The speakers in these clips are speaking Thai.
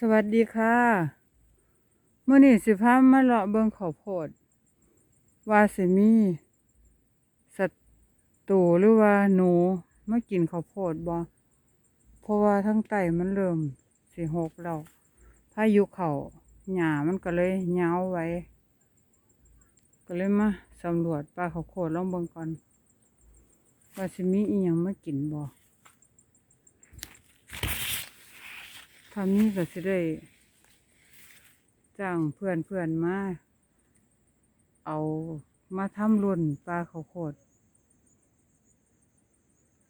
สวัสดีค่ะเมื่อนี้สิพามาเลาะเบิ่งข้าวโพด ว่าสิมีสัตว์หรือว่าหนูมากินข้าวโพดบ่เพราะว่าทั้งไตมันเริ่มสิหกแล้วพายุเข้าหญ้ามันก็เลยเหงาไว้ ก็เลยมาสำรวจป่าข้าวโพดลองเบิ่งก่อน ว่าสิมีอีหยังมากินบ่ ถ้ามีก็สิได้จ้างเพื่อนเพื่อนมา เอามาทำรุ่นปลาข้าวโพด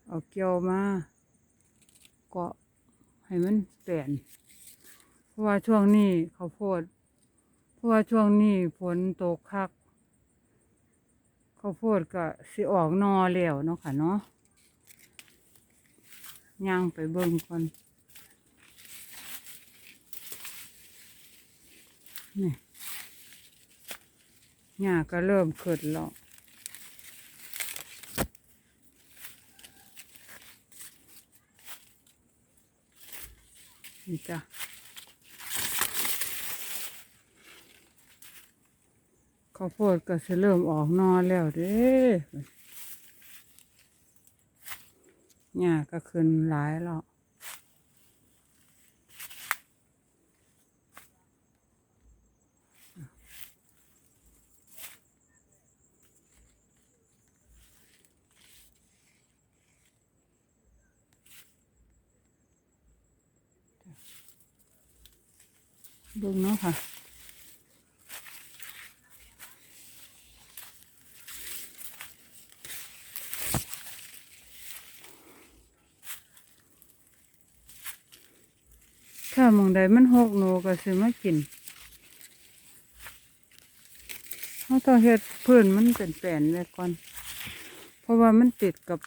เอาเกี่ยวมาเก็ให้มันแปลนเพราะว่าช่วงนี้ข้าวโพด เพราะว่าช่วงนี้ฝนตกคักข้าวโพดก็สิออกนอแล้วเนาะค่ะเนาะย่างไปเบิ่งก่อน นี่หญ้าก็เริ่มขึ้นแล้วนี่จ้ะข้าวโพดก็จะเริ่มออกนอแล้วเด้หญ้าก็ขึ้นหลายแล้ว ดูเนาะค่ะถ้ามองใดมันหกหนูก็สิมากินเขาต้องเฮ็ดพื้นมันเป็นแปลนไว้ก่อน เพราะว่ามันติดกับ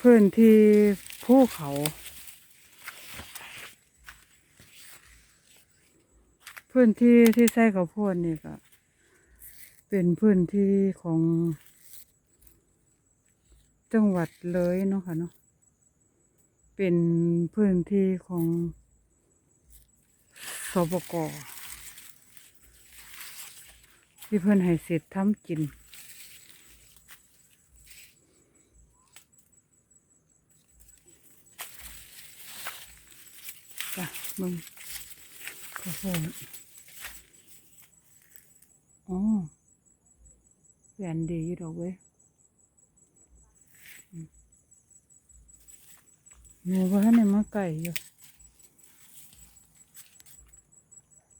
พื้นที่ภูเขา พื้นที่ที่ใส่ข้าวโพดนี่ก็เป็นพื้นที่ของ จังหวัดเลยเนาะค่ะเนาะเป็นพื้นที่ของสปกที่เพิ่นให้สิทธิ์ทำกินจ้ะมึงข้าวโพด อ๋อแหวนดีอยู่ดอกเว้ยหนูว่าในมาไก่อยู่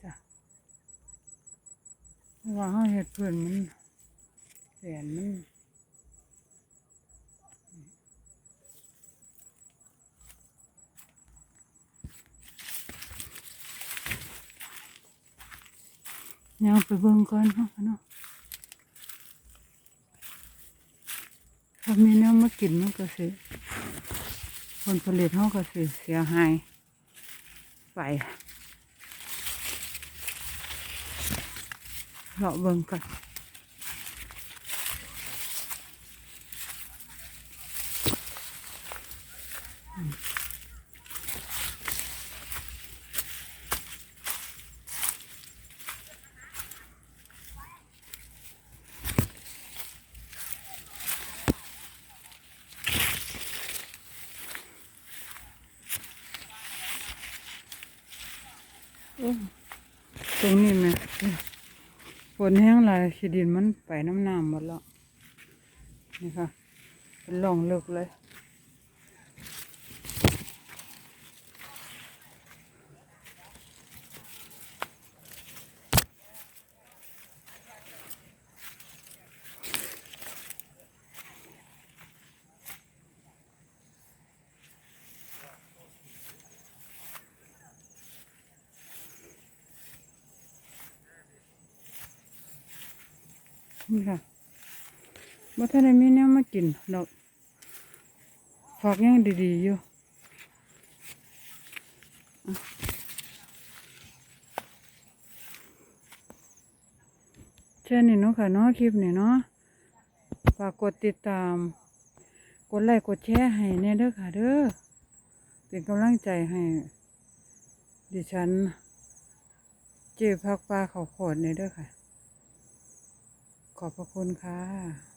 จ้ะเพราะว่าเขาเห็ดเพื่อนมันแหวนมัน ยังไปเบิ่งก่อนเนาะเนาะถ้ามีเนื้อมากินมันก็สิผลผลิตเขาก็สิเสียหายไปเราเบิ่งก่อน ตรงนี้ไหมฝนแห้งหลายขี้ดินมันไปน้ำน้ำหมดแล้ว นี่ค่ะ เป็นร่องเลิกเลย นี่ค่ะบ่ท่านมีแนวมากินดอกฝักยังดีๆอยู่เช่นนี้เนาะค่ะเนาะคลิปนี้เนาะฝากกดติดตาม กดไลค์กดแชร์ให้แน่เด้อค่ะเด้อเป็นกำลังใจให้ ดิฉัน เจ็บพักปลาเขาโขดเนี่ยเด้อค่ะ ขอบพระคุณค่ะ